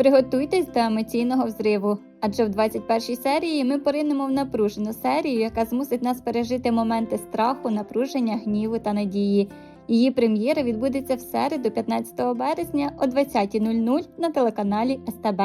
Приготуйтесь до емоційного взриву, адже в 21-й серії ми поринемо в напружену серію, яка змусить нас пережити моменти страху, напруження, гніву та надії. Її прем'єра відбудеться в середу, 15 березня о 20.00 на телеканалі СТБ.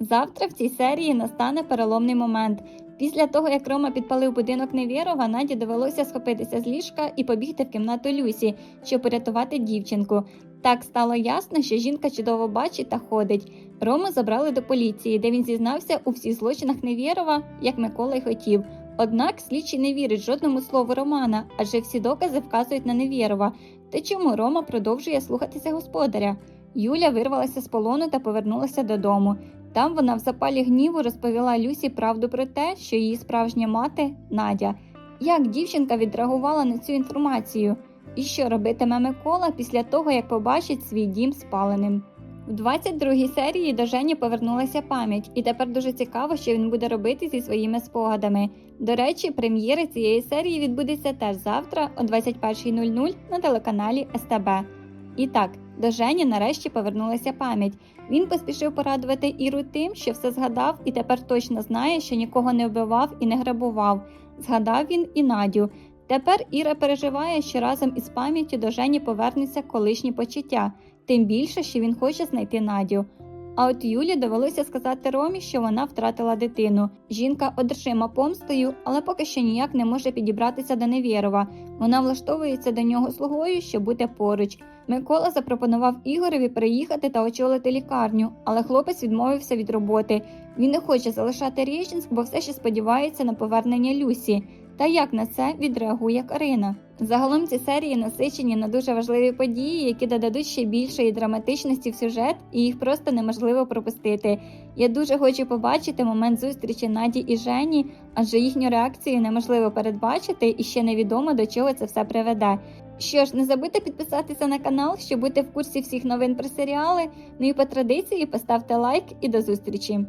Завтра в цій серії настане переломний момент. Після того, як Рома підпалив будинок Невєрова, Наді довелося схопитися з ліжка і побігти в кімнату Люсі, щоб порятувати дівчинку. Так стало ясно, що жінка чудово бачить та ходить. Рому забрали до поліції, де він зізнався у всіх злочинах Невєрова, як Микола й хотів. Однак слідчий не вірить жодному слову Романа, адже всі докази вказують на Невєрова. Та чому Рома продовжує слухатися господаря? Юля вирвалася з полону та повернулася додому. Там вона в запалі гніву розповіла Люсі правду про те, що її справжня мати Надя. Як дівчинка відреагувала на цю інформацію? І що робитиме Микола після того, як побачить свій дім спаленим? В 22-й серії до Жені повернулася пам'ять, і тепер дуже цікаво, що він буде робити зі своїми спогадами. До речі, прем'єра цієї серії відбудеться теж завтра о 21.00 на телеканалі СТБ. І так, до Жені нарешті повернулася пам'ять. Він поспішив порадувати Іру тим, що все згадав і тепер точно знає, що нікого не вбивав і не грабував. Згадав він і Надю. Тепер Іра переживає, що разом із пам'яттю до Жені повернуться колишні почуття, тим більше, що він хоче знайти Надю. А от Юлі довелося сказати Ромі, що вона втратила дитину. Жінка одержима помстою, але поки що ніяк не може підібратися до Невєрова. Вона влаштовується до нього слугою, щоб бути поруч. Микола запропонував Ігореві приїхати та очолити лікарню, але хлопець відмовився від роботи. Він не хоче залишати Рєчинськ, бо все ще сподівається на повернення Люсі. Та як на це відреагує Карина? Загалом ці серії насичені на дуже важливі події, які додадуть ще більшої драматичності в сюжет, і їх просто неможливо пропустити. Я дуже хочу побачити момент зустрічі Наді і Жені, адже їхню реакцію неможливо передбачити, і ще невідомо до чого це все приведе. Що ж, не забудьте підписатися на канал, щоб бути в курсі всіх новин про серіали. Ну і по традиції поставте лайк і до зустрічі.